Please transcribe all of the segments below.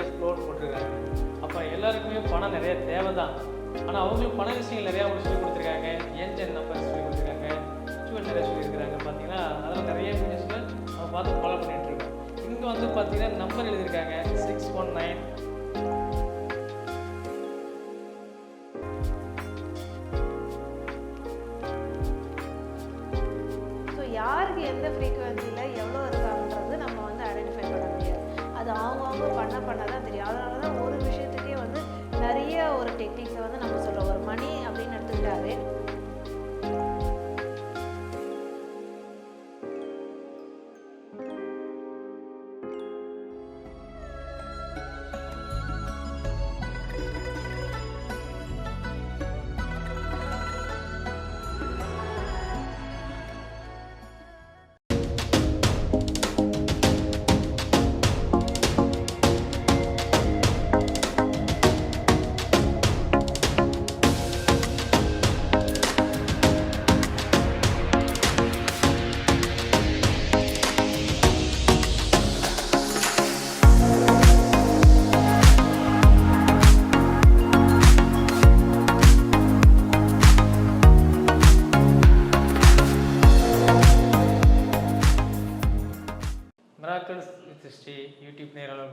Case loan போட்டிருக்காங்க. அப்போ எல்லாருக்குமே பணம் நிறைய தேவை தான் ஆனால் அவங்களும் பண விஷயங்கள் நிறையா அவங்க சொல்லி கொடுத்துருக்காங்க. ஏஜென்ட் நம்பர் சொல்லி கொடுத்துருக்காங்க? சுச்சுவேஷன் நிறைய சொல்லியிருக்கிறாங்க பார்த்தீங்கன்னா அதெல்லாம் நிறைய பிஸ்னஸ் அவங்க பார்த்து ஃபாலோ பண்ணிட்டு இருக்கோம். இங்கே வந்து பார்த்தீங்கன்னா நம்பர் எழுதியிருக்காங்க. சிக்ஸ் ஒன் நைன் பண்ண பண்ண தான் தெரியும். அதனால தான் ஒரு விஷயத்துக்கே வந்து நிறைய ஒரு டெக்னிக்ஸை வந்து நம்ம சொல்கிறோம் ஒரு மணி அப்படின்னு எடுத்துக்கிட்டாலே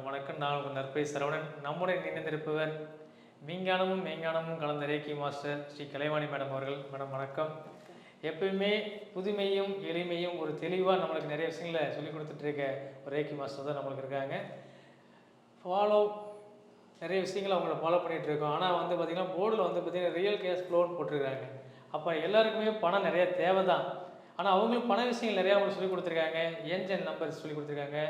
வணக்கம். நான் உங்கள் நற்பை சரவணன். நம்முடன் இணைந்திருப்பவர் விஞ்ஞானமும் மெய்ஞானமும் கலந்த reiki master Shri Kalaivani madam அவர்கள். மேடம் வணக்கம். எப்பயுமே புதுமையும் எளிமையும் ஒரு தெளிவாக நம்மளுக்கு நிறைய விஷயங்களை சொல்லி கொடுத்துட்டு இருக்க ஒரு ரேக்கி மாஸ்டர் தான் நம்மளுக்கு இருக்காங்க. ஃபாலோ நிறைய விஷயங்களை அவங்கள ஃபாலோ பண்ணிகிட்டு இருக்கோம் ஆனால் வந்து பார்த்திங்கன்னா போர்டில் வந்து பார்த்திங்கன்னா ரியல் கேஸ் ஃப்ளோன்னு போட்டிருக்காங்க அப்போ எல்லாருக்குமே பணம் நிறைய தேவை தான் ஆனால் அவங்களுக்கு பண விஷயங்கள் நிறையா அவங்களுக்கு சொல்லி கொடுத்துருக்காங்க. ஏஞ்சன் நம்பர் சொல்லி கொடுத்துருக்காங்க.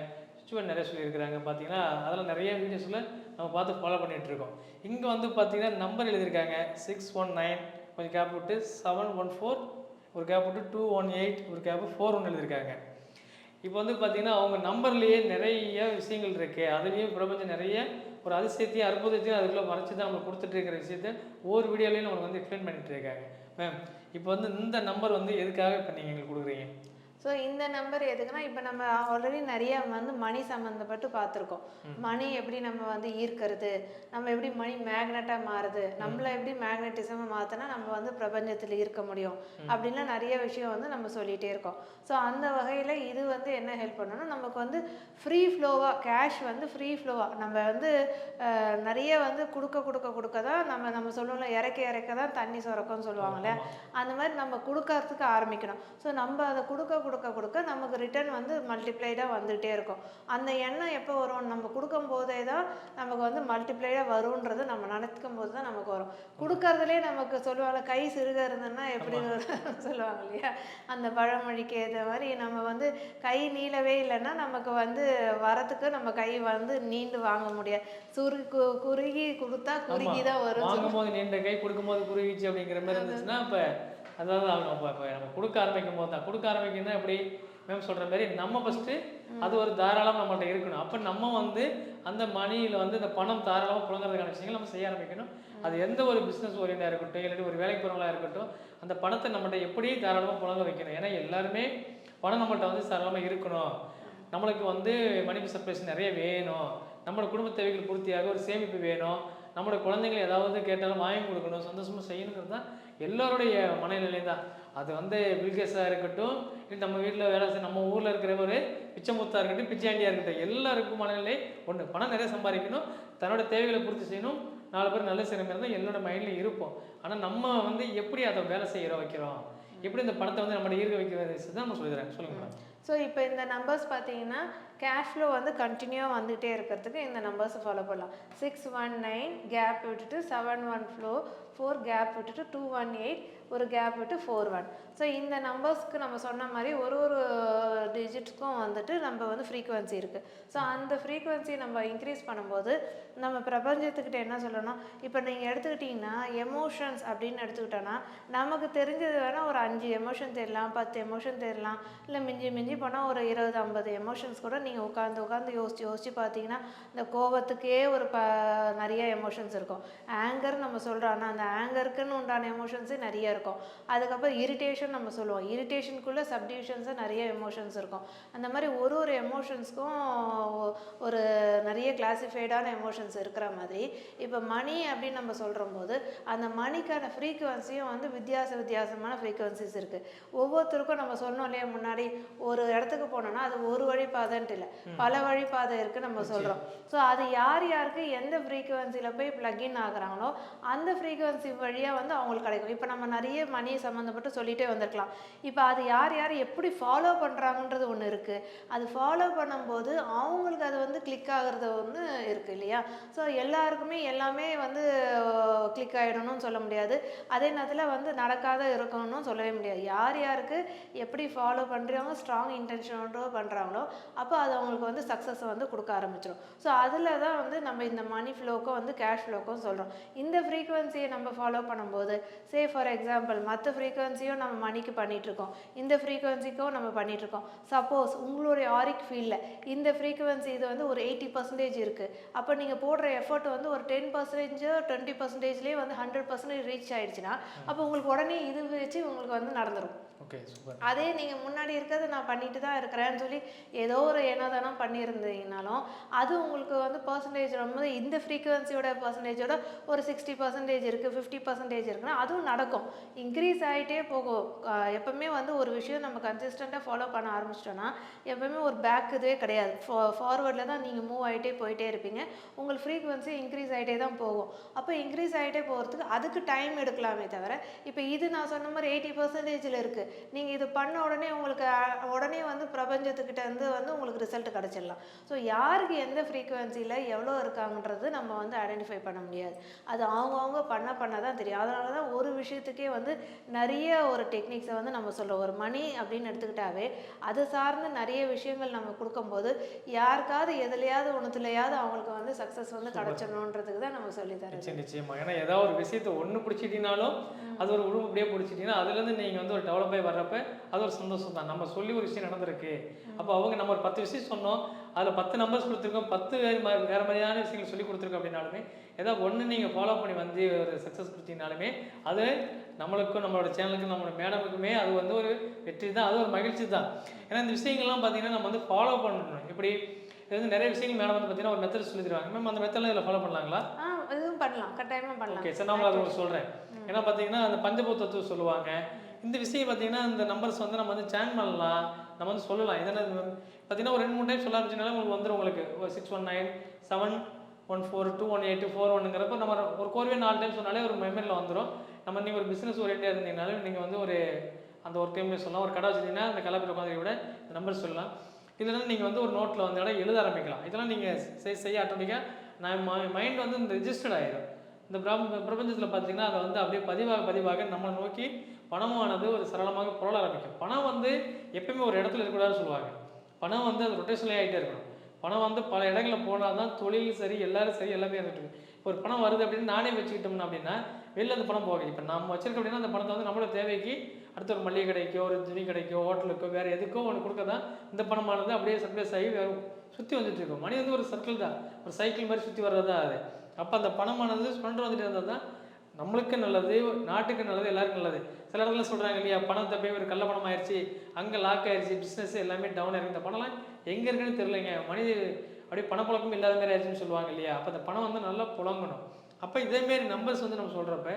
சுச்சுவன் நிறைய சொல்லியிருக்கிறாங்க. பார்த்தீங்கன்னா அதெல்லாம் நிறைய வீடியோஸில் நம்ம பார்த்து ஃபாலோ பண்ணிகிட்ருக்கோம் இங்கே வந்து பார்த்தீங்கன்னா நம்பர் எழுதியிருக்காங்க. சிக்ஸ் ஒன் நைன் கொஞ்சம் கேப் விட்டு செவன் ஒன் ஃபோர் ஒரு கேப் விட்டு டூ ஒன் எயிட் ஒரு கேப் ஃபோர் ஒன் எழுதியிருக்காங்க. இப்போ வந்து பார்த்தீங்கன்னா அவங்க நம்பர்லேயே நிறைய விஷயங்கள் இருக்குது அதுலேயும் பிரபஞ்சம் நிறைய ஒரு அதிசயத்தையும் அற்புதத்தையும் அதுக்குள்ளே மறைச்சி தான் நம்மளுக்கு கொடுத்துட்டு இருக்கிற விஷயத்த ஒவ்வொரு வீடியோலையும் நம்மளுக்கு வந்து எக்ஸ்பிளைன் பண்ணிட்டு இருக்காங்க மேம் இப்போ வந்து இந்த நம்பர் வந்து எதுக்காக இப்போ நீங்கள் எங்களுக்கு கொடுக்குறீங்க? ஸோ இந்த நம்பர் எதுக்குன்னா இப்போ நம்ம ஆல்ரெடி நிறைய வந்து மணி சம்மந்தப்பட்டு பார்த்துருக்கோம். மணி எப்படி நம்ம வந்து ஈர்க்கிறது நம்ம எப்படி மணி மேக்னெட்டாக மாறுது நம்மளை எப்படி மேக்னெட்டிசமாக மாற்றினா நம்ம வந்து பிரபஞ்சத்தில் ஈர்க்க முடியும் அப்படின்லாம் நிறைய விஷயம் வந்து நம்ம சொல்லிகிட்டே இருக்கோம். ஸோ அந்த வகையில் இது வந்து என்ன ஹெல்ப் பண்ணணும்னா நமக்கு வந்து ஃப்ரீ ஃப்ளோவாக கேஷ் வந்து ஃப்ரீ ஃப்ளோவாக நம்ம வந்து நிறைய வந்து கொடுக்க கொடுக்க கொடுக்க தான் நம்ம நம்ம சொல்லுவோம்ல இறக்க இறக்க தான் தண்ணி சுரக்கும்னு சொல்லுவாங்கல்ல அந்த மாதிரி நம்ம கொடுக்கறதுக்கு ஆரம்பிக்கணும். ஸோ நம்ம அதை கொடுக்க கொடுக்க கொடுக்க நமக்கு ரிட்டர்ன் வந்து மல்டிப்ளைடாக வந்துகிட்டே இருக்கும். அந்த எண்ணம் எப்போ வரும்? நம்ம கொடுக்கும் போதே தான் நமக்கு வந்து மல்டிப்ளைடாக வரும்ன்றது நம்ம நினைக்கும் போது தான் நமக்கு வரும். கொடுக்கறதுலே நமக்கு சொல்லுவாங்க கை சிறுக இருந்ததுன்னா எப்படி சொல்லுவாங்க இல்லையா? அந்த பழமொழிக்கு ஏற்ற மாதிரி நம்ம வந்து கை நீளவே இல்லைன்னா நமக்கு வந்து வரத்துக்கு நம்ம கை வந்து நீண்டு வாங்க முடியாது. சுரு கு- குறுகி கொடுத்தா குறுகி தான் வரும் வாங்கும் போது நீண்ட கை கொடுக்கும் போது குறுகிச்சு அப்படிங்கிற மாதிரி இருந்துச்சுன்னா இப்போ அதாவது அவங்க நம்ம கொடுக்க ஆரம்பிக்கும் போது தான். கொடுக்க ஆரம்பிக்கணும்னா எப்படி மேம் சொல்கிற மாதிரி நம்ம ஃபஸ்ட்டு அது ஒரு தாராளம் நம்மள்ட்ட இருக்கணும். அப்போ நம்ம வந்து அந்த மணியில் வந்து இந்த பணம் தாராளமாக புழங்குறதுக்கான விஷயங்கள் நம்ம செய்ய ஆரம்பிக்கணும். அது எந்த ஒரு பிஸ்னஸ் ஓரியண்டாக இருக்கட்டும் இல்லாட்டி ஒரு வேலைக்கு போகிறவங்களா இருக்கட்டும் அந்த பணத்தை நம்மள்ட்ட எப்படி தாராளமாக புழங்க வைக்கணும்? ஏன்னா எல்லாருமே பணம் நம்மள்ட்ட வந்து தாராளமாக இருக்கணும். நம்மளுக்கு வந்து மணி சர்ப்ரைஸ் நிறைய வேணும். நம்மளோட குடும்ப தேவைகள் பூர்த்தியாக ஒரு சேமிப்பு வேணும். நம்மளோட குழந்தைங்களை ஏதாவது கேட்டாலும் வாங்கி கொடுக்கணும். சந்தோஷமாக செய்யணுங்கிறது தான் எல்லாருடைய மனநிலையும் தான். அது வந்து பில்கேஸாக இருக்கட்டும் இல்லை நம்ம வீட்டில் வேலை செய்ய நம்ம ஊரில் இருக்கிற ஒரு பிச்சைமுத்தாக இருக்கட்டும் பிச்சாண்டியாக இருக்கட்டும் எல்லாருக்கும் மனநிலை ஒன்று பணம் நிறைய சம்பாதிக்கணும் தன்னோட தேவைகளை பூர்த்தி செய்யணும் நாலு பேர் நல்ல சிறமையாக இருந்தால் தான் என்னோட மைண்டில் இருப்போம். ஆனால் நம்ம வந்து எப்படி அதை வேலை செய்கிற வைக்கிறோம்? எப்படி இந்த பணத்தை வந்து நம்மளோட ஈர்க்க வைக்கிறது? தான் நம்ம சொல்லிடுறேன் சொல்லுங்க மேடம் ஸோ இப்போ இந்த நம்பர்ஸ் பார்த்தீங்கன்னா கேஷ் ஃப்ளோ வந்து கண்டினியூவாக வந்துகிட்டே இருக்கிறதுக்கு இந்த நம்பர்ஸை ஃபாலோ பண்ணலாம். சிக்ஸ் ஒன் நைன் கேப் விட்டுட்டு seven one flow four gap விட்டுட்டு டூ ஒன் எயிட் ஒரு கேப் விட்டு ஃபோர் ஒன் ஸோ இந்த நம்பர்ஸ்க்கு நம்ம சொன்ன மாதிரி ஒரு ஒரு டிஜிட்ஸ்க்கும் வந்துட்டு நம்ம வந்து ஃப்ரீக்குவென்சி இருக்குது ஸோ அந்த ஃப்ரீக்குவென்சி நம்ம இன்க்ரீஸ் பண்ணும்போது நம்ம பிரபஞ்சத்துக்கிட்ட என்ன சொல்லணும் இப்போ நீங்கள் எடுத்துக்கிட்டிங்கன்னா எமோஷன்ஸ் அப்படின்னு எடுத்துக்கிட்டோன்னா நமக்கு தெரிஞ்சது வேணால் ஒரு அஞ்சு எமோஷன் தெரியலாம் பத்து எமோஷன் தெரியலாம் இல்லை மிஞ்சி மிஞ்சி போனால் ஒரு இருபது ஐம்பது எமோஷன்ஸ் கூட நீங்கள் உட்காந்து உட்காந்து யோசிச்சு யோசிச்சு பார்த்தீங்கன்னா இந்த கோபத்துக்கே ஒரு ப நிறைய எமோஷன்ஸ் இருக்கும். ஆங்கர் நம்ம சொல்கிறோம் ஆனால் அந்த ஆங்கருக்குன்னு உண்டான எமோஷன்ஸே நிறைய இருக்கும். அதுக்கப்புறம் இரிட்டேஷன் நம்ம சொல்லுவோம். இரிட்டேஷனுக்குள்ளே சப்டிவிஷன்ஸாக நிறைய எமோஷன்ஸ் இருக்கும். அந்த மாதிரி ஒரு ஒரு எமோஷன்ஸ்க்கும் ஒரு நிறைய கிளாசிஃபைடான எமோஷன்ஸ் இருக்கிற மாதிரி இப்போ மணி அப்படின்னு நம்ம சொல்கிற போது அந்த மணிக்கான ஃப்ரீக்குவன்சியும் வந்து வித்தியாச வித்தியாசமான ஃப்ரீக்குவன்சிஸ் இருக்குது ஒவ்வொருத்தருக்கும் நம்ம சொன்னோம் இல்லையா முன்னாடி ஒரு இடத்துக்கு போனோம்னா அது ஒரு வழிபாதைன்ட்டு இல்லை பல வழிபாதை இருக்குது நம்ம சொல்கிறோம் ஸோ அது யார் யாருக்கு எந்த ஃப்ரீக்குவன்சியில் போய் ப்ளக்இன் ஆகுறாங்களோ அந்த ஃப்ரீக்குவன்சி வழியாக வந்து அவங்களுக்கு கிடைக்கும். இப்போ நம்ம நிறைய மணி சம்மந்தப்பட்டு சொல்லிகிட்டே வந்திருக்கலாம். இப்போ அது யார் யார் எப்படி ஃபாலோ பண்ணுறாங்கன்றது ஒன்று இருக்குது அது ஃபாலோ பண்ணும்போது அவங்களுக்கு அது வந்து கிளிக் ஆகுறது ஒன்று இருக்குது இல்லையா? ஸோ எல்லாருக்குமே எல்லாமே வந்து கிளிக் ஆகிடணும்னு சொல்ல முடியாது. அதே நேரத்தில் வந்து நடக்காத இருக்கணும்னு சொல்லவே முடியாது. யார் யாருக்கு எப்படி ஃபாலோ பண்ணுறாங்க ஸ்ட்ராங் இன்டென்ஷனோட பண்ணுறாங்களோ அப்போ அது அவங்களுக்கு வந்து சக்ஸஸ் வந்து கொடுக்க ஆரம்பிச்சிடும் ஸோ அதில் தான் வந்து நம்ம இந்த மணி ஃப்ளோக்கும் வந்து கேஷ் ஃப்ளோக்கும் சொல்கிறோம் இந்த ஃப்ரீக்குவன்சியை நம்ம ஃபாலோ பண்ணும்போது சே ஃபார் எக்ஸாம்பிள் மற்ற ஃப்ரீக்குவன்சியும் நம்ம மணிக்கு பண்ணிகிட்ருக்கோம் இந்த ஃப்ரீக்குவன்சிக்கும் நம்ம பண்ணிகிட்ருக்கோம் சப்போஸ் உங்களுடைய ஆரிக் ஃபீல்டில் இந்த ஃப்ரீக்குவன்சி இது வந்து ஒரு எயிட்டி பர்சன்டேஜ் இருக்குது அப்போ நீங்கள் போடுற எஃபர்ட் வந்து ஒரு டென் பர்சன்டேஜ் டுவெண்ட்டி பர்சன்டேஜ்லேயே வந்து ஹண்ட்ரட் பர்சன்டேஜ் ரீச் ஆயிடுச்சுன்னா அப்போ உங்களுக்கு உடனே இது வச்சு உங்களுக்கு வந்து நடந்துடும் ஓகே சூப்பர் அதே நீங்கள் முன்னாடி இருக்கிறது நான் பண்ணிட்டு தான் இருக்கிறேன்னு சொல்லி ஏதோ ஒரு என்னதானம் பண்ணியிருந்தீங்கனாலும் அது உங்களுக்கு வந்து பர்சன்டேஜ் ரொம்ப இந்த ஃப்ரீக்குவன்சியோட பர்சன்டேஜோட ஒரு சிக்ஸ்டி பர்சன்டேஜ் இருக்குது ஃபிஃப்டி பர்சன்டேஜ் இருக்குன்னா அதுவும் நடக்கும். இன்க்ரீஸ் ஆகிட்டே போகும். எப்போவுமே எப்பவுமே வந்து ஒரு விஷயம் நம்ம கன்சிஸ்டண்ட்டாக ஃபாலோ பண்ண ஆரம்பிச்சிட்டோன்னா எப்பவுமே ஒரு பேக் இதுவே கிடையாது. ஃபார்வர்டில் தான் நீங்கள் மூவ் ஆகிட்டே போயிட்டே இருப்பீங்க. உங்கள் ஃப்ரீக்குவன்சி இன்க்ரீஸ் ஆகிட்டே தான் போகும். அப்போ இன்க்ரீஸ் ஆகிட்டே போகிறதுக்கு அதுக்கு டைம் எடுக்கலாமே தவிர இப்போ இது நான் சொன்ன மாதிரி எயிட்டி பர்சன்டேஜில் இருக்குது நீங்கள் இது பண்ண உடனே உங்களுக்கு உடனே வந்து பிரபஞ்சத்துக்கிட்ட இருந்து வந்து உங்களுக்கு ரிசல்ட் கிடச்சிடலாம். ஸோ யாருக்கு எந்த ஃப்ரீக்குவென்சியில் எவ்வளோ இருக்காங்கன்றது நம்ம வந்து ஐடென்டிஃபை பண்ண முடியாது. அது அவங்கவுங்க பண்ண பண்ண தான் தெரியும். அதனால தான் ஒரு விஷயத்துக்கே வந்து நிறைய ஒரு டெக்னிக்ஸை வந்து நம்ம சொல்கிறோம் ஒரு மணி அப்படின்னு எடுத்துக்கிட்டாவே அது சார்ந்து நிறைய விஷயங்கள் நம்ம கொடுக்கும்போது யாருக்காவது எதுலையாவது ஒன்றுத்துலையாவது அவங்களுக்கு வந்து சக்ஸஸ் வந்து கிடச்சிடணுன்றதுக்கு தான் நம்ம சொல்லி தரோம் நிச்சயம் நிச்சயமா. ஏன்னா ஏதாவது ஒரு விஷயத்தை ஒன்று பிடிச்சிட்டீங்கனாலும் அது ஒரு உருவம் அப்படியே பிடிச்சிட்டீங்கன்னா அதுலேருந்து நீங்கள் வந்து ஒரு டெவலப் ஆகி வர்றப்ப அது ஒரு சந்தோஷம் தான் நம்ம சொல்லி ஒரு விஷயம் நடந்திருக்கு. அப்போ அவங்க நம்ம ஒரு பத்து விஷயம் சொன்னோம். அதில் பத்து நம்பர்ஸ் கொடுத்துருக்கோம். பத்து வேறு மா- வேறு மாதிரியான விஷயங்கள் சொல்லி கொடுத்துருக்கோம் அப்படின்னாலுமே ஏதாவது ஒன்று நீங்கள் ஃபாலோ பண்ணி வந்து ஒரு சக்ஸஸ் கொடுத்தீங்கனாலுமே அது நம்மளுக்கும் நம்மளோட சேனலுக்கும் நம்மளோட மேடமுக்குமே அது வந்து ஒரு வெற்றி தான். அது ஒரு மகிழ்ச்சி தான். ஏன்னா இந்த விஷயங்கள்லாம் பார்த்தீங்கன்னா நம்ம வந்து ஃபாலோ பண்ணணும். எப்படி இது வந்து நிறைய விஷயங்கள் மேடம் வந்து பார்த்தீங்கன்னா ஒரு மெத்தட் சொல்லி தருவாங்க மேம் அந்த மெத்தட்லாம் இதில் ஃபாலோ பண்ணலாங்களா? இதுவும் பண்ணலாம். கட்டாயமாக பண்ணலாம். ஓகே சார் நான் உங்களுக்கு சொல்கிறேன் ஏன்னா பார்த்தீங்கன்னா அந்த பஞ்சபூத் தத்துவம் சொல்லுவாங்க. இந்த விஷயம் பார்த்தீங்கன்னா இந்த நம்பர்ஸ் வந்து நம்ம வந்து சேன் பண்ணலாம். நம்ம வந்து சொல்லலாம். இதனால் பார்த்தீங்கன்னா ஒரு ரெண்டு மூணு டைம் சொல்ல ஆரம்பிச்சனால உங்களுக்கு வந்துடும் உங்களுக்கு. ஒரு six one nine seven one four two one eight four ஒன்னுங்கிறப்ப நம்ம ஒரு கோர்வே நாலு டைம் சொன்னாலே ஒரு மெமரியில் வந்துடும் நம்ம நீங்கள் ஒரு பிஸ்னஸ் ஓரியண்டாக இருந்தீங்கனாலும் நீங்கள் வந்து ஒரு அந்த ஒரு டைம்லேயே சொல்லலாம். ஒரு கடை வச்சிருந்தீங்கன்னா அந்த கலப்பில் உட்காந்து விட இந்த நம்பர் சொல்லலாம். இல்லைன்னா நீங்கள் வந்து ஒரு நோட்டில் வந்து இடம் எழுத ஆரம்பிக்கலாம். இதெல்லாம் நீங்கள் செய் செய்ய ஆட்டோமேட்டிக்காக நான் மைண்ட் வந்து இந்த ரிஜிஸ்டர்ட் ஆகிடும் இந்த பிரபஞ்சத்தில் பார்த்தீங்கன்னா அதை வந்து அப்படியே பதிவாக பதிவாக நம்மளை நோக்கி பணமானது ஒரு சரளமாக புரள ஆரம்பிக்கும். பணம் வந்து எப்பயுமே ஒரு இடத்துல இருக்கக்கூடாதுன்னு சொல்லுவாங்க. பணம் வந்து அது ரொட்டேஷன்லேயே ஆகிட்டே இருக்கணும். பணம் வந்து பல இடங்களில் போனால் தான் தொழில் சரி எல்லாரும் சரி எல்லாமே இருந்துட்டு இப்போ ஒரு பணம் வருது அப்படின்னு நானே வச்சுக்கிட்டோம்னா அப்படின்னா வெளில அந்த பணம் போகுது. இப்போ நம்ம வச்சிருக்கோம் அப்படின்னா அந்த பணத்தை வந்து நம்மளோட தேவைக்கு அடுத்த ஒரு மளிகை கடைக்கோ ஒரு துணி கடைக்கோ ஹோட்டலுக்கோ வேறு எதுக்கோ ஒன்று கொடுக்க தான் இந்த பணமானது அப்படியே சர்ப்ரைஸ் ஆகி வேறு சுற்றி வந்துட்டு இருக்கும். மணி வந்து ஒரு சர்க்கிள் தான். ஒரு சைக்கிள் மாதிரி சுற்றி வர்றது தான் அது. அப்போ அந்த பணமானது சுழன்று வந்துட்டு இருந்தால் தான் நம்மளுக்கு நல்லது நாட்டுக்கு நல்லது எல்லாருக்கும் நல்லது. சில இடத்துல சொல்கிறாங்க இல்லையா பணத்தை போய் ஒரு கள்ள பணம் ஆயிடுச்சு அங்கே லாக் ஆயிடுச்சு பிஸ்னஸ் எல்லாமே டவுன் ஆயிருக்கு இந்த பணம்லாம் எங்கே இருக்குன்னு தெரியலைங்க. மனித அப்படியே பணப்புழக்கம் இல்லாத மாதிரி ஆயிடுச்சுன்னு சொல்லுவாங்க இல்லையா. அப்போ அந்த பணம் வந்து நல்லா புழங்கணும். அப்போ இதேமாரி நம்பர்ஸ் வந்து நம்ம சொல்கிறப்ப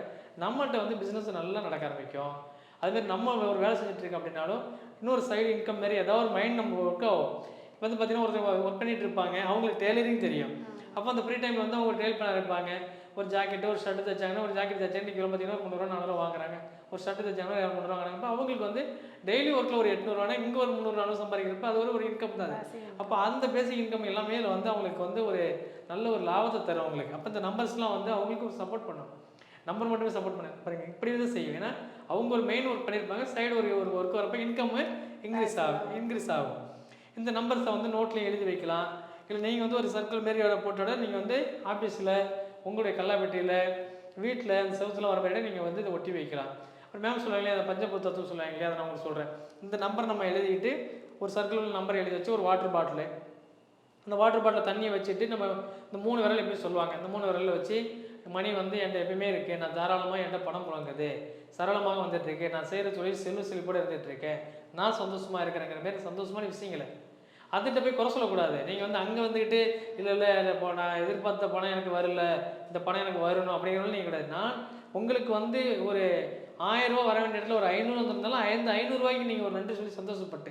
நம்மகிட்ட வந்து பிஸ்னஸ் நல்லா நடக்க ஆரம்பிக்கும். அதுமாரி நம்ம ஒரு வேலை செஞ்சுட்டு இருக்கோம் அப்படின்னாலும் இன்னொரு சைடு இன்கம் மாதிரி ஏதாவது ஒரு மைண்ட் நம்ம ஒர்க் ஆகும். இப்போ வந்து பார்த்தீங்கன்னா ஒருத்தர் ஒர்க் பண்ணிட்டு இருப்பாங்க. அவங்களுக்கு டெய்லரிங் தெரியும். அப்போ அந்த ஃப்ரீ டைமில் வந்து அவங்க டெய்ல் பண்ண ஆரம்பிப்பாங்க. ஒரு ஜாக்கெட்டு ஒரு ஷர்ட் தைச்சாங்கன்னா ஒரு ஜாக்கெட் தைச்சா இன்றைக்கி பார்த்தீங்கன்னா ஒரு முந்நூறுவா நானூறுவா வாங்குறாங்க. ஒரு ஷர்ட் தைச்சாங்கன்னா முந்நூறுவா வாங்குறாங்க. அவங்களுக்கு வந்து டெய்லி ஒர்க்கில் ஒரு எட்நூறுவானா இங்கே ஒரு முந்நூறு நானூறு சம்பாதிக்கிறப்ப அது ஒரு ஒரு இன்கம் தான். அப்போ அந்த பேசிக் இன்கம் எல்லாமே இதுல வந்து அவங்களுக்கு வந்து ஒரு நல்ல ஒரு லாபத்தை தரும் அவங்களுக்கு. அப்போ இந்த நம்பர்ஸ்லாம் வந்து அவங்களுக்கு ஒரு சப்போர்ட் பண்ணும் நம்பர் மட்டுமே சப்போர்ட் பண்ண பாருங்க இப்படி தான் செய்யும். ஏன்னா அவங்க ஒரு மெயின் ஒர்க் பண்ணியிருப்பாங்க சைடு ஒரு ஒரு ஒர்க் வரப்போ இன்கம் இன்க்ரீஸ் ஆகும் இன்க்ரீஸ் ஆகும். இந்த நம்பர்ஸை வந்து நோட்லேயும் எழுதி வைக்கலாம். இல்லை நீங்கள் வந்து ஒரு சர்க்கிள் மாரி போட்டோட நீங்கள் வந்து ஆஃபீஸில் உங்களுடைய கல்லாப்பெட்டியில் வீட்டில் அந்த செவத்தில் வர மாதிரி நீங்கள் வந்து இதை ஒட்டி வைக்கலாம். அப்புறம் மேம் சொல்லுவாங்க அந்த பஞ்சபூத்தத்துவம் சொல்லுவாங்க இல்லையா அதை நான் உங்களுக்கு சொல்கிறேன் இந்த நம்பர் நம்ம எழுதிக்கிட்டு ஒரு சர்க்கிள் நம்பர் எழுதி வச்சு ஒரு வாட்டர் பாட்டிலு அந்த வாட்டர் பாட்டில் தண்ணியை வச்சுட்டு நம்ம இந்த மூணு விரல் எப்படி சொல்லுவாங்க. இந்த மூணு விரலில் வச்சு மணி வந்து என்கிட்ட எப்பயுமே இருக்குது நான் தாராளமாக என்கிட்ட பணம் புழங்குது. சரளமாக வந்துட்டு நான் செய்கிற தொழில் செல்வ செழிப்போடு இருந்துகிட்ருக்கேன் நான் சந்தோஷமாக இருக்கிறேங்கிற மாதிரி சந்தோஷமான விஷயங்களை அதுகிட்ட போய் குறை சொல்லக்கூடாது. நீங்கள் வந்து அங்கே வந்துக்கிட்டு இல்லை இல்லை இப்போ நான் எதிர்பார்த்த பணம் எனக்கு வரல. இந்த பணம் எனக்கு வரணும். அப்படிங்கிறது நீங்கள் கிடையாது. நான் உங்களுக்கு வந்து ஒரு ஆயிரம் ரூபா வர வேண்டிய இடத்துல ஒரு ஐநூறு வந்திருந்தாலும் ஐந்து ஐநூறுரூவாய்க்கு நீங்கள் ஒரு நன்றி சொல்லி சந்தோஷப்பட்டு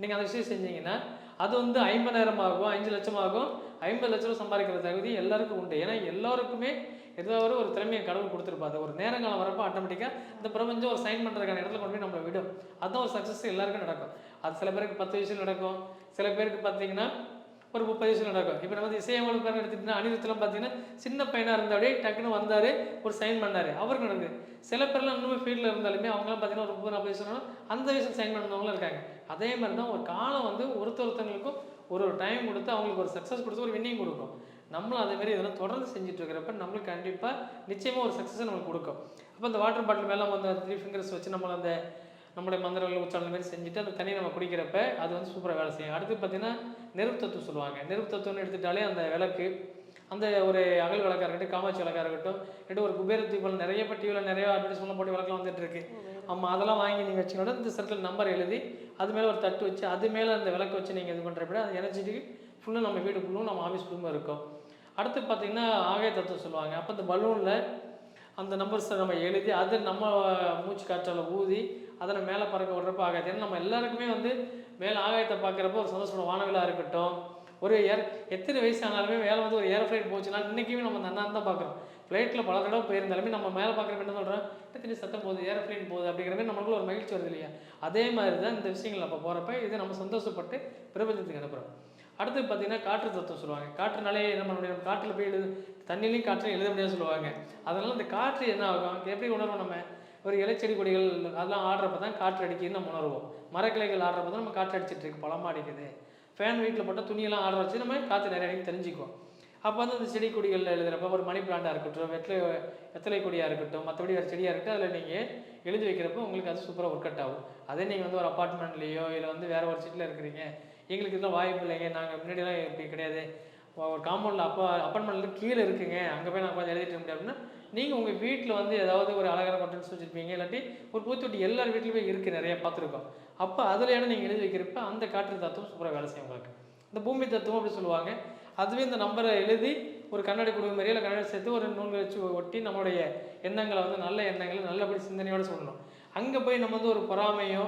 நீங்கள் அந்த விஷயம் செஞ்சீங்கன்னா அது வந்து ஐம்பதாயிரம் ஆகும் அஞ்சு லட்சம் ஆகும். ஐம்பது லட்ச ரூபா சம்பாதிக்கிற தகுதி எல்லாருக்கும் உண்டு. ஏன்னா எல்லாருக்குமே ஏதோ ஒரு ஒரு திறமையை கடவுள் கொடுத்துருப்பாரு. ஒரு நேரங்காலம் வரப்போ ஆட்டோமேட்டிக்காக இந்த பிரபஞ்சம் ஒரு சைன் பண்ணுறதுக்கான இடத்துல கொண்டு போய் நம்மளை விடும். அதுதான் ஒரு சக்ஸஸ் எல்லாருக்கும் நடக்கும். அது சில பேருக்கு பத்து வயசுல நடக்கும். சில பேருக்கு பார்த்தீங்கன்னா ஒரு முப்பது வயசுல நடக்கும். இப்போ நம்ம வந்து இசையமைப்பாளர் எடுத்துக்கிட்டா அனிருத்தலாம் பார்த்தீங்கன்னா சின்ன பையனாக இருந்தாலே டக்குன்னு வந்தார் ஒரு சைன் பண்ணார். அவருக்கு நடக்குது. சில பேர்லாம் இன்னுமே ஃபீல்டில் இருந்தாலுமே அவங்களாம் பார்த்தீங்கன்னா ஒரு முப்பது நாற்பது வயசுனா அந்த வயசில் சைன் பண்ணவங்களும் இருக்காங்க. அதே மாதிரி தான் ஒரு காலம் வந்து ஒருத்தர் ஒருத்தவங்களுக்கும் ஒரு டைம் கொடுத்து அவங்களுக்கு ஒரு சக்ஸஸ் கொடுத்து ஒரு வின்னிங் கொடுக்கும். நம்மளும் அதேமாரி இதெல்லாம் தொடர்ந்து செஞ்சுட்டு இருக்கிறப்ப நம்மளுக்கு கண்டிப்பாக நிச்சயமாக ஒரு சக்ஸஸை நம்மளுக்கு கொடுக்கும். அப்போ அந்த வாட்டர் பாட்டில் மேலே வந்து த்ரீ ஃபிங்கர்ஸ் வச்சு நம்மளை அந்த நம்மளுடைய மந்திரங்கள் உச்சாரணம் மாதிரி செஞ்சுட்டு அந்த தண்ணியை நம்ம குடிக்கிறப்ப அது வந்து சூப்பராக வேலை செய்யும். அடுத்து பார்த்தீங்கன்னா நெருப்பு தத்துவம் சொல்லுவாங்க. நெருப்பு தத்துவம்னு எடுத்துட்டாலே அந்த விளக்கு அந்த ஒரு அகல் விளக்காக இருக்கட்டும் காமாட்சி விளக்காக இருக்கட்டும் ரெண்டு ஒரு குபேர தீபம் நிறைய இப்போ டிவியில் நிறைய அட்வர்டைஸ்மெண்ட் போட்டு விளக்கெல்லாம் வந்துட்டு இருக்கு. ஆமாம் அதெல்லாம் வாங்கி நீங்கள் வச்சுக்கணும் இந்த சர்க்கிள் நம்பர் எழுதி அது மேலே ஒரு தட்டு வச்சு அது மேலே அந்த விளக்கு வச்சு நீங்கள் இது பண்ணுறப்ப அது எனர்ஜெட்டிக் ஃபுல்லாக நம்ம வீடு ஃபுல்லும் நம்ம ஆஃபீஸ் இருக்கோம். அடுத்து பார்த்தீங்கன்னா ஆகாய தத்துவம் சொல்லுவாங்க. அப்போ இந்த பலூனில் அந்த நம்பர்ஸை நம்ம எழுதி அது நம்ம மூச்சு காற்றால் ஊதி அதை நம்ம மேலே பறக்க விடுறப்ப ஆகாது ஏன்னா நம்ம எல்லாருக்குமே வந்து மேலே ஆகாயத்தை பார்க்குறப்போ ஒரு சந்தோஷமான வானவிலாக இருக்கட்டும். ஒரு ஏர் எத்தனை வயசு ஆனாலுமே மேலே வந்து ஒரு ஏர் ஃப்ளைட் போச்சுன்னா இன்றைக்குமே நம்ம அந்த அண்ணா தான் பார்க்குறோம். ஃப்ளைட்டில் பல தடவை போயிருந்தாலுமே நம்ம மேலே பார்க்குறப்ப என்ன சொல்கிறோம் எத்தனை சத்தம் போகுது ஏர் ஃப்ளைட் போகுது அப்படிங்கிற மாதிரி நம்மளுக்குள்ள ஒரு மகிழ்ச்சி வருது இல்லையா? அதே மாதிரி தான் இந்த விஷயங்கள் நம்ம போகிறப்ப இதை நம்ம சந்தோஷப்பட்டு பிரபஞ்சத்துக்கு அனுப்புகிறோம் அடுத்து பார்த்தீங்கன்னா காற்று தத்துவம் சொல்லுவாங்க. காற்றுனாலே என்ன பண்ண முடியும்? காற்றில் போய் எழுது தண்ணிலையும் காற்றையும் எழுத முடியாது சொல்லுவாங்க. அதனால் இந்த காற்று என்ன ஆகும்? எப்படி உணர்வோம் நம்ம? ஒரு இலைச்செடி கொடிகள் அதெல்லாம் ஆடுறப்ப தான் காற்று அடிக்குதுன்னு நம்ம உணர்வோம். மரக்கிளைகள் ஆடுறப்ப தான் நம்ம காற்று அடிச்சிட்டு இருக்கு. பழமா அடிக்குது ஃபேன் வீட்டில் போட்டால் துணியெல்லாம் ஆடுற வச்சு நம்ம காற்று நிறைய அடிக்கு தெரிஞ்சுக்குவோம். அப்போ வந்து அந்த செடி கொடிகளில் எழுதுகிறப்ப ஒரு மணி பிளாண்டாக இருக்கட்டும் வெற்றிலை வெத்தலை கொடியாக இருக்கட்டும் மற்றபடி ஒரு செடியாக இருக்கட்டும் அதில் நீங்கள் எழுதி வைக்கிறப்போ உங்களுக்கு அது சூப்பராக ஒர்க் அவுட் ஆகும். அதே நீங்கள் வந்து ஒரு அப்பார்ட்மெண்ட்லேயோ இல்லை வந்து வேறு ஒரு சீட்டில் இருக்கிறீங்க எங்களுக்கு இதெல்லாம் வாய்ப்பு இல்லைங்க. நாங்கள் முன்னாடிலாம் இப்படி கிடையாது. ஒரு காம்பவுண்டில் அப்பா அப்பார்ட்மெண்ட்டில் கீழே இருக்குங்க. அங்கே போய் நான் உட்காந்து எழுதிட்டு முடியும் அப்படின்னா நீங்கள் உங்கள் வீட்டில் வந்து ஏதாவது ஒரு அழகான கட்டன்ஸ் வச்சுருப்பீங்க இல்லாட்டி ஒரு பூத்தொட்டி எல்லார் வீட்லேயுமே இருக்குது நிறைய பார்த்துருக்கோம். அப்போ அதில் இடம் நீங்கள் எழுதி வைக்கிறப்ப அந்த காற்று தத்துவம் சூப்பராக வேலை செய்யும் உங்களுக்கு. இந்த பூமி தத்துவம் அப்படி சொல்லுவாங்க. அதுவே இந்த நம்பரை எழுதி ஒரு கண்ணாடி குடும்ப மாதிரி இல்லை கண்ணாடி சேர்த்து ஒரு நூல் வச்சு ஒட்டி நம்மளுடைய எண்ணங்களை வந்து நல்ல எண்ணங்களை நல்லபடி சிந்தனையோடு சொல்லணும். அங்கே போய் நம்ம வந்து ஒரு பொறாமையோ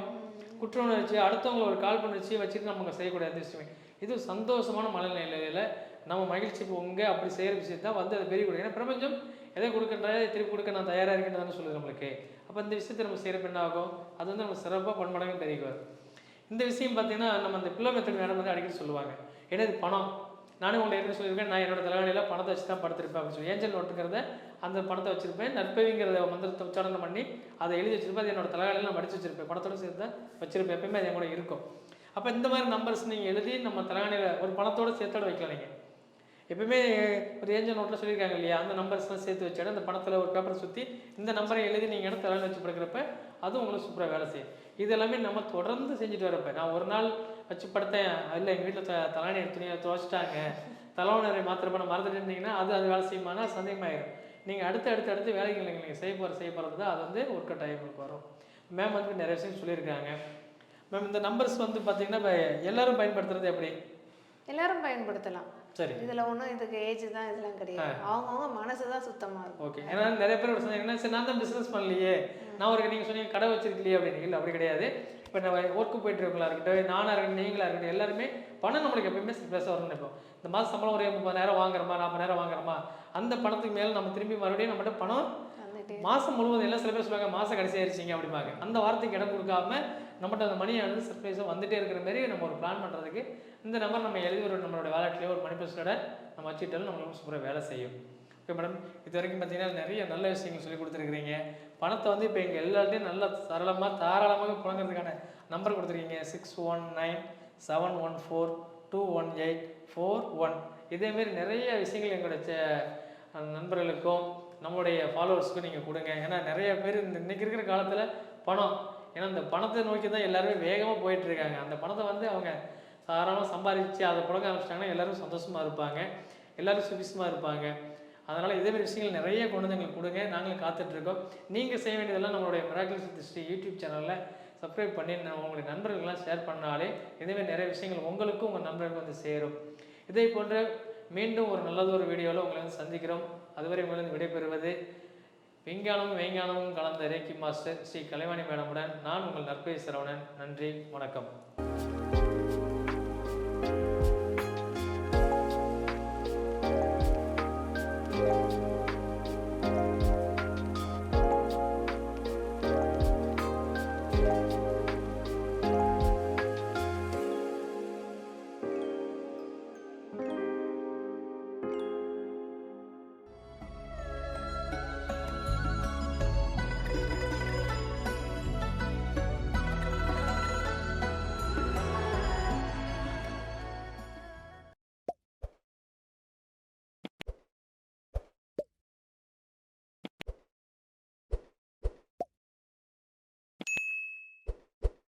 குற்ற உணர்ச்சி அடுத்தவங்களை ஒரு கால் பண்ணிச்சு வச்சுட்டு நம்ம செய்யக்கூடிய அந்த விஷயமே இது சந்தோஷமான மனநிலையில் நம்ம மகிழ்ச்சி பொங்க அப்படி செய்கிற விஷயத்தான் வந்து அதை பெரிய கொடுக்கும் ஏன்னா பிரபஞ்சம் எதை கொடுக்கின்ற திருப்பி கொடுக்க நான் தயாராக இருக்கேன்னு சொல்லுது நம்மளுக்கு. அப்போ இந்த விஷயத்தை நம்ம செய்கிறப்ப என்ன ஆகும்? அது வந்து நம்ம சிறப்பாக பன்மடங்கு பெருகி இந்த விஷயம் பார்த்தீங்கன்னா நம்ம அந்த பிள்ளை மெத்தட் மேடம் வந்து அடிக்கடி சொல்லுவாங்க. ஏன்னா இது பணம்? நானும் உங்களை ஏற்கனவே சொல்லியிருக்கேன். நான் என்னோட தலைவலியில் பணத்தை வச்சு தான் படுத்திருப்பேன் அப்படின்னு சொல்லி. ஏஞ்சல் நோட்டுங்கிறத அந்த பணத்தை வச்சுருப்பேன். நற்பவிங்கிறத மந்திரத்தை உச்சாரணம் பண்ணி அதை எழுதி வச்சிருப்பேன். அது என்னோட தலைகாலையில் நான் படித்து வச்சிருப்பேன். பணத்தோட சேர்த்து வச்சுருப்பேன் வச்சிருப்பேன். எப்பயுமே அது கூட இருக்கும். அப்போ இந்த மாதிரி நம்பர்ஸ் நீங்கள் எழுதி நம்ம தலைகாணியில் ஒரு பணத்தோட சேர்த்தோட வைக்கலாம் நீங்கள் எப்பயுமே ஒரு ஏஞ்சல் நோட்டில் சொல்லியிருக்காங்க இல்லையா? அந்த நம்பர்ஸ்லாம் சேர்த்து வச்சாடு அந்த பணத்தில் ஒரு பேப்பரை சுற்றி இந்த நம்பரை எழுதி நீங்கள் இடம் தலையில் வச்சு படுக்கிறப்ப அதுவும் உங்களுக்கு சூப்பராக வேலை செய்யும். இது எல்லாமே நம்ம தொடர்ந்து செஞ்சுட்டு வரப்ப நான் ஒரு நாள் வச்சு படுத்தேன். இல்லை எங்கள் வீட்டில் த தலைவணி துணியை துவச்சிட்டாங்க. தலைவனரை மாத்திரப்ப நான் மறந்துட்டு இருந்தீங்கன்னா அது அது வேலை செய்யுமானா சந்தேகமாயிடும் நீங்கள் அடுத்து அடுத்து அடுத்து வேலைகள் நீங்கள் செய்ய போகிற செய்ய போகிறது தான் அது வந்து ஒர்க் அவுட் ஆகி உங்களுக்கு வரும். மேம் வந்து நிறைய விஷயம் சொல்லியிருக்காங்க. மேம் இந்த நம்பர்ஸ் வந்து பார்த்தீங்கன்னா இப்போ எல்லாரும் பயன்படுத்துறது எப்படி? எல்லாரும் பயன்படுத்தலாம். சரி. இதுல ஒண்ணும் இதுக்கு ஏஜ் தான் இதெல்லாம் கிடையாது. அவங்கவுங்க மனசு தான் சுத்தமா இருக்கும். ஓகே ஏன்னா நிறைய பேர் சொன்னாங்கன்னா சரி நான் தான் பிஸ்னஸ் பண்ணலையே. நான் ஒரு நீங்கள் சொன்னீங்க கடை வச்சிருக்கலையே அப்படின்னு. இல்லை அப்படி கிடையாது. இப்போ நம்ம ஒர்க்கு போயிட்டு இருக்கங்களா இருக்கட்டும் நானாக இருக்கட்டும் நீங்களா இருக்கட்டும் எல்லாருமே பணம் நம்மளுக்கு எப்பயுமே பேச வரணும்னு நினைப்போம். இந்த மாதம் சம்பளம் ஒரு முப்பதாயிரம் வாங்குறோமா நாற்பதாயிரம் வாங்குறோமா அந்த பணத்துக்கு மேலே நம்ம திரும்பி மறுபடியும் நம்மகிட்ட பணம் மாதம் முழுவதும் எல்லாம் சில பேர் சொல்லுவாங்க மாதம் கடைசி ஆயிடுச்சிங்க அப்படிம்பாங்க. அந்த வார்த்தைக்கு இடம் கொடுக்காம நம்மகிட்ட அந்த மணியானது சர்ப்ரைஸாக வந்துட்டே இருக்கிற மாதிரி நம்ம ஒரு பிளான் பண்ணுறதுக்கு இந்த நம்பர் நம்ம எழுதி ஒரு நம்மளோட வேலட்லேயோ ஒரு மணி நம்ம வச்சுட்டாலும் நம்மளுக்கு சூப்பராக வேலை செய்யும். ஓகே மேடம் இது வரைக்கும் பார்த்தீங்கன்னா நிறைய நல்ல விஷயங்கள் சொல்லி கொடுத்துருக்கிறீங்க. பணத்தை வந்து இப்போ எங்கள் எல்லார்ட்டையும் நல்லா சரளமாக தாராளமாக புழங்குறதுக்கான நம்பர் கொடுத்துருக்கீங்க. Six one nine seven one four two one eight four one இதேமாரி நிறைய விஷயங்கள் எங்களுடைய நண்பர்களுக்கும் நம்மளுடைய ஃபாலோவர்ஸ்க்கும் நீங்கள் கொடுங்க. ஏன்னா நிறைய பேர் இந்த இன்றைக்கி இருக்கிற காலத்தில் பணம். ஏன்னா இந்த பணத்தை நோக்கி தான் எல்லாருமே வேகமாக போயிட்டுருக்காங்க. அந்த பணத்தை வந்து அவங்க தாராளமாக சம்பாதிச்சு அதை புழங்க ஆரம்பிச்சிட்டாங்கன்னா எல்லோரும் சந்தோஷமாக இருப்பாங்க. எல்லோரும் சுபிசமாக இருப்பாங்க. அதனால் இதே விஷயங்கள் நிறைய கொண்டு வந்து எங்களுக்கு கொடுங்க. நாங்களும் காத்துட்ருக்கோம். நீங்கள் செய்ய வேண்டியதெல்லாம் நம்மளுடைய மிராக்கிள் சிஸ்டி யூடியூப் சேனலில் சப்ஸ்கிரைப் பண்ணி உங்களுடைய நண்பர்கள்லாம் ஷேர் பண்ணாலே இதேமாதிரி நிறைய விஷயங்கள் உங்களுக்கும் உங்கள் நண்பர்களுக்கும் வந்து சேரும். இதே போன்று மீண்டும் ஒரு நல்லதொரு வீடியோவில் உங்களை வந்து சந்திக்கிறோம். அதுவரை உங்களிடம் விடைபெறுவது விஞ்ஞானமும் வெய்ஞானமும் கலந்த ரேக்கி மாஸ்டர் ஸ்ரீ கலைவாணி மேடமுடன் நான் உங்கள் நற்பை சரவணன் நன்றி வணக்கம்.